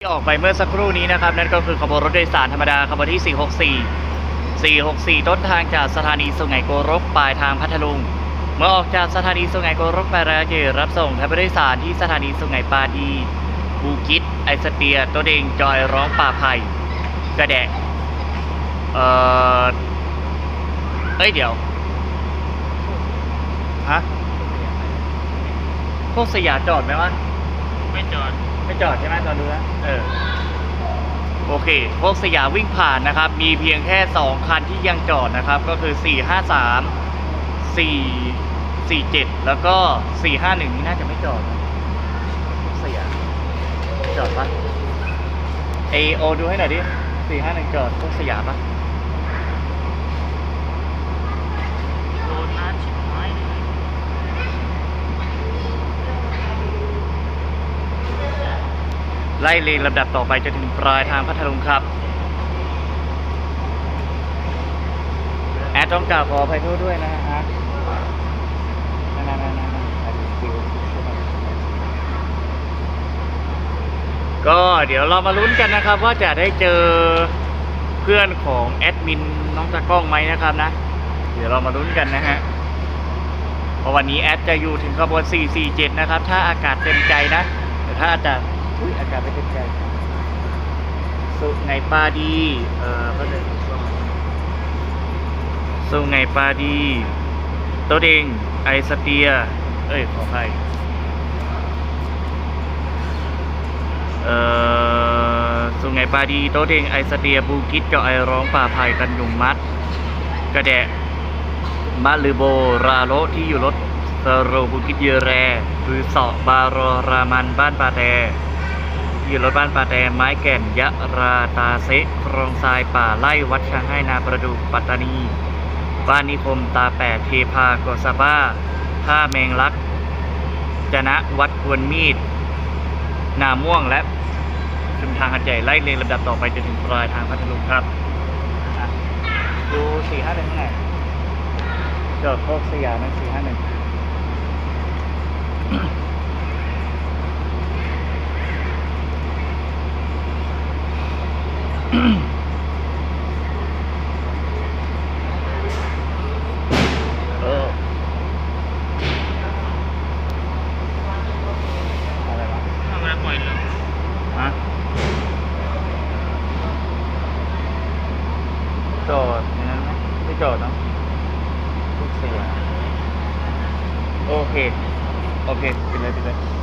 ที่ออกไปเมื่อสักครู่นี้นะครับ นั่นก็คือขบวนรถโดยสารธรรมดาขบวนที่ 464 464 ต้นทางจากสถานีสุไหงโกรกปลายทางพัทลุง เมื่อออกจากสถานีสุไหงโกรกไปแล้วจะรับส่งท่านผู้โดยสารที่สถานีสุไหงปาดีบูกิตไอสเปียตัวเดงจอยร้องป่าไผ่กระแดะเอ่อเอ้ยเดี๋ยวฮะพวกสยามจอดไหมวะไม่จอด ไม่จอดใช่ไหมตอนดูนะเออ โอเค พวกสยามวิ่งผ่านนะครับ มีเพียงแค่ 2 คันที่ยังจอดนะครับ ก็คือ 453 4 47 แล้วก็ 451 นี่น่าจะไม่จอดนะสยามจอดปะเอโอดูให้หน่อยดิ 451 จอดพวกสยามปะ โดนนะชิบหายเลย ไล่เรียงลำดับต่อไปจนถึงปลายทางพัทลุงครับ แอดต้องกล่าวขออภัยโทษด้วยนะฮะก็เดี๋ยวเรามาลุ้นกันนะครับ ว่าจะได้เจอเพื่อนของแอดมินน้องตากล้องไหมนะครับนะ เดี๋ยวเรามาลุ้นกันนะฮะเพราะวันนี้แอดจะอยู่ถึงขบวน 447 นะครับ ถ้าอากาศเต็มใจนะแต่ถ้าอาจจะ อุ้ยอากาศไม่เต็มใจสุไงปาดี เอ่อก็เลยสุไงปาดีโตเดงไอสเตีย เอ้ย ขออภัยเอ่อสุไงปาดีโตเดงไอสเตียบูกิตเจาะไอร้องป่าไผ่กันยุงมัด กระแดะมาลือโบราโลที่อยู่รถสโรบุกิตเยแรหรือเสาะบารอรามันบ้านปาแต อยู่รถบ้านป่าแตไม้แก่นยะราตาเซครองทรายป่าไล่วัดช้างให้นาประดูปัตตานี บ้านนิคมตาแปดเทพากอสาบ้าท่าแมงลักจนะวัดควรมีด นาม่วงและชุมทางหัดใหญ่ไล่เรียงลำดับต่อไปจนถึงปลายทางพัทลุงครับ ดูสี่ห้าหนึ่งไงจอดโคกสยามนะสี่ห้าหนึ่งเอออะไรวะ ทำไมปล่อยเลย ฮะ จอดนนั้นไหมไม่จอดเนะโคกสยามโอเค โอเคไปเลยไปเลย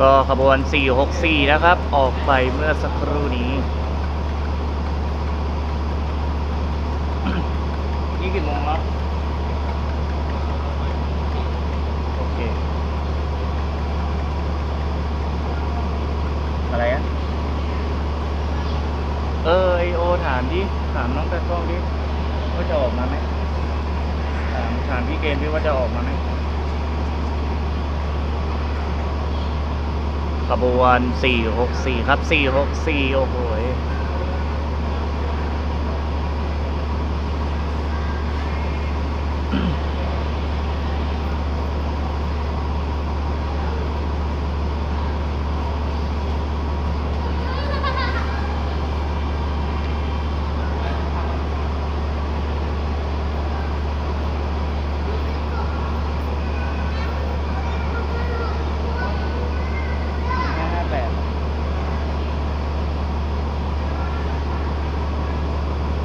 ก็ขบวน 464 นะครับ ออกไปเมื่อสักครู่นี้นี่กี่โมงแล้วโอเค อะไรอะเออไอโอถามดิ ถามน้องตะกล้องดิ ว่าจะออกมาไหมถามถามพี่เกมดิว่าจะออกมาไหม ขบวน 464 ครับ 464 โอ้โหย558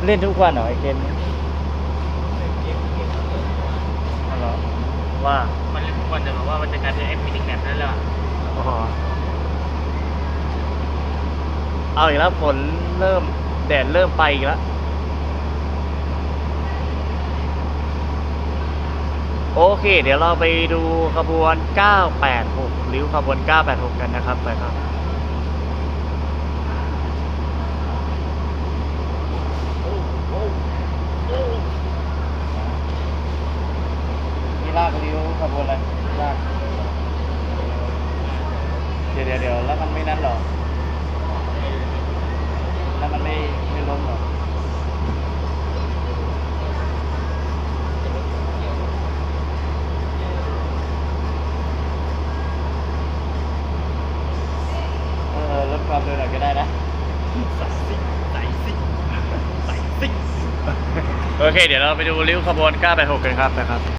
เล่นทุกวันเหรอไอเกมนี้อ๋อเหรอว่ามันเล่นทุกวันแต่บอกว่ามันจะกลายเป็นแอปมินิแมปได้แล้วอะอ๋อเอาอีกแล้วฝนเริ่มแดดเริ่มไปอีกแล้วโอเค เดี๋ยวเราไปดูขบวน 986 ริ้วขบวน 986 กันนะครับ ไปครับ ขบวนเลยรลากเดี๋ยวเดี๋ยวเดี๋ยวแล้วมันไม่นั่นหรอกแล้วมันไม่ไม่ล้มหรอกเออลดความเร็วหน่อยก็ได้นะโอเค เดี๋ยวเราไปดูริ้วขบวน986กันครับนะครับ